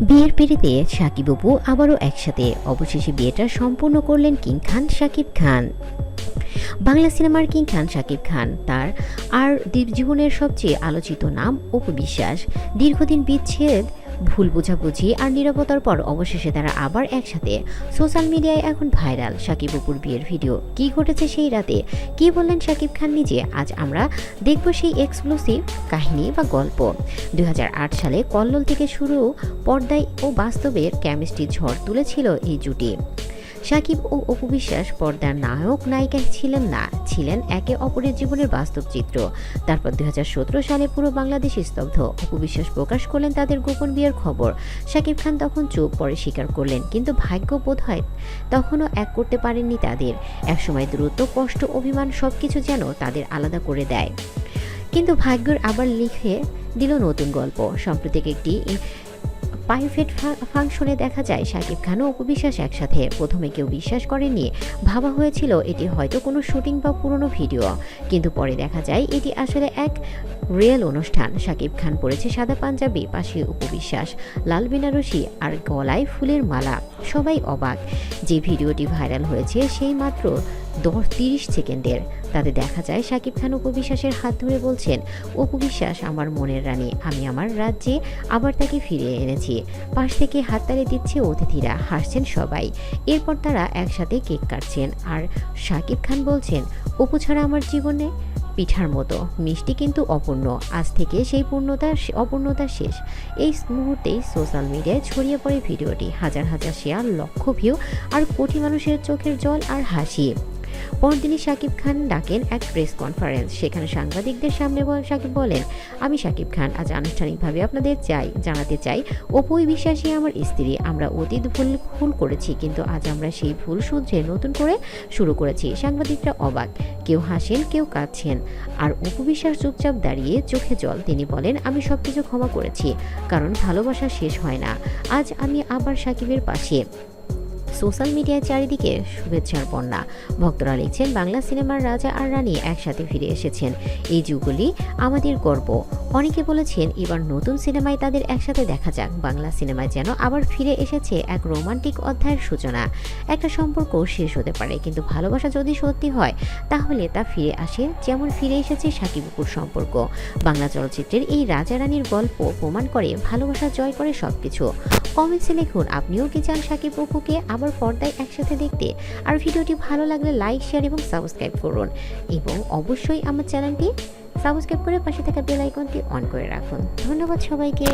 বিয়ের পিড়িতে সাকিব অপু আবারও একসাথে। অবশেষে বিয়েটা সম্পূর্ণ করলেন কিং খান সাকিব খান। বাংলা সিনেমার কিং খান সাকিব খান, তার আর জীবনের সবচেয়ে আলোচিত নাম অপু বিশ্বাস। দীর্ঘদিন বিচ্ছেদ ভুল বোঝাবুঝি আর নিরাপত্তার পর অবশেষে তারা আবার একসাথে। সোশ্যাল মিডিয়ায় এখন ভাইরাল সাকিব অপুর বিয়ের ভিডিও। কি ঘটেছে সেই রাতে? কি বললেন সাকিব খান নিজে? আজ আমরা দেখব সেই এক্সক্লুসিভ কাহিনী বা গল্প। দুই হাজার আট সালে কল্লোল থেকে শুরু পর্দায় ও বাস্তবের কেমিস্ট্রি ঝড় তুলেছিল এই জুটি। সাকিব ও অপু বিশ্বাস পর্দার নায়ক, নায়িকা ছিলেন না, ছিলেন একে অপরের জীবনের বাস্তব চিত্র। তারপর দুই হাজার সতেরো সালে পুরো বাংলাদেশ স্তব্ধ। অপু বিশ্বাস প্রকাশ করলেন তাদের গোপন বিয়ের খবর। সাকিব খান তখন চুপ পরে স্বীকার করলেন, কিন্তু ভাগ্য বোধ হয় তখনও এক করতে পারেননি তাদের। একসময় দ্রুত কষ্ট অভিমান সব কিছু যেন তাদের আলাদা করে দেয়। কিন্তু ভাগ্যের আবার লিখে দিল নতুন গল্প। সাম্প্রতিক একটি প্রাইভেট ফাংশনে দেখা যায়, শাকিব খান ও অপবিশ্বাস একসাথে। প্রথমে কেউ বিশ্বাস করেনি ভাবা হয়েছিল এটি হয়তো কোনো শুটিং বা পুরনো ভিডিও। কিন্তু পরে দেখা যায়, এটি আসলে এক রিয়েল অনুষ্ঠান। শাকিব খান পরেছে সাদা পাঞ্জাবি পাশে উপবিশ্বাস লাল বেনারসি আর গলায় ফুলের মালা। সবাই অবাক যে ভিডিওটি ভাইরাল হয়েছে সেই মাত্র দশ তিরিশ সেকেন্ডের। তাতে দেখা যায় শাকিব খান উপবিশ্বাসের হাত ধরে বলছেন উপবিশ্বাস আমার মনের রানী, আমি আমার রাজ্যে আবার তাকে ফিরিয়ে এনেছি। পাশ থেকে হাততালি দিচ্ছে অতিথিরা, হাসছেন সবাই। এরপর তারা একসাথে কেক কাটছেন আর শাকিব খান বলছেন, অপু ছাড়া আমার জীবনে পিঠার মতো। মিষ্টি কিন্তু অপূর্ণ। আজ থেকে সেই পূর্ণতা অপূর্ণতা শেষ। এই মুহূর্তেই সোশ্যাল মিডিয়ায় ছড়িয়ে পড়ে ভিডিওটি। হাজার হাজার শেয়ার, লক্ষ ভিউ, আর কোটি মানুষের চোখের জল আর হাসি। পরদিনই শাকিব খান ডাকেন এক প্রেস কনফারেন্স। সেখানে সাংবাদিকদের সামনে সাকিব বলেন, আমি শাকিব খান, আজ আনুষ্ঠানিকভাবে আপনাদের চাই, জানাতে চাই অপুই বিশ্বাসী আমার স্ত্রী, আমরা অতীত ভুল ভুল করেছি, কিন্তু আজ আমরা সেই ভুল শুধরে নতুন করে শুরু করেছি। সাংবাদিকরা অবাক, কেউ হাসেন, কেউ কাঁদছেন, আর উপবিশ্বাস চুপচাপ দাঁড়িয়ে চোখে জল। তিনি বলেন, আমি সব কিছু ক্ষমা করেছি, কারণ ভালোবাসা শেষ হয় না, আজ আমি আবার সাকিবের পাশে। সোশ্যাল মিডিয়ায় চারিদিকে শুভেচ্ছার বন্যা। ভক্তরা লিখছেন, বাংলা সিনেমার রাজা আর রানী একসাথে ফিরে এসেছেন। এই যুগগুলি আমাদের গর্ব। অনেকে বলেছেন, এবার নতুন সিনেমায় তাদের একসাথে দেখা যাক। বাংলা সিনেমায় যেন আবার ফিরে এসেছে এক রোমান্টিক অধ্যায়ের সূচনা। একটা সম্পর্ক শেষ হতে পারে, কিন্তু ভালোবাসা যদি সত্যি হয়, তাহলে তা ফিরে আসে যেমন ফিরে এসেছে সাকিবুকুর সম্পর্ক। বাংলা চলচ্চিত্রের এই রাজা রানীর গল্প প্রমাণ করে, ভালোবাসা জয় করে সবকিছু। কমেন্টসে লিখুন, আপনিও কি চান সাকিব অপুকে আবার পর্দায় একসাথে দেখতে? আর ভিডিওটি ভালো লাগলে লাইক শেয়ার এবং সাবস্ক্রাইব করুন। এবং অবশ্যই আমার চ্যানেলটি সাবস্ক্রাইব করে পাশে থাকা বেল আইকনটি অন করে রাখুন। ধন্যবাদ সবাইকে।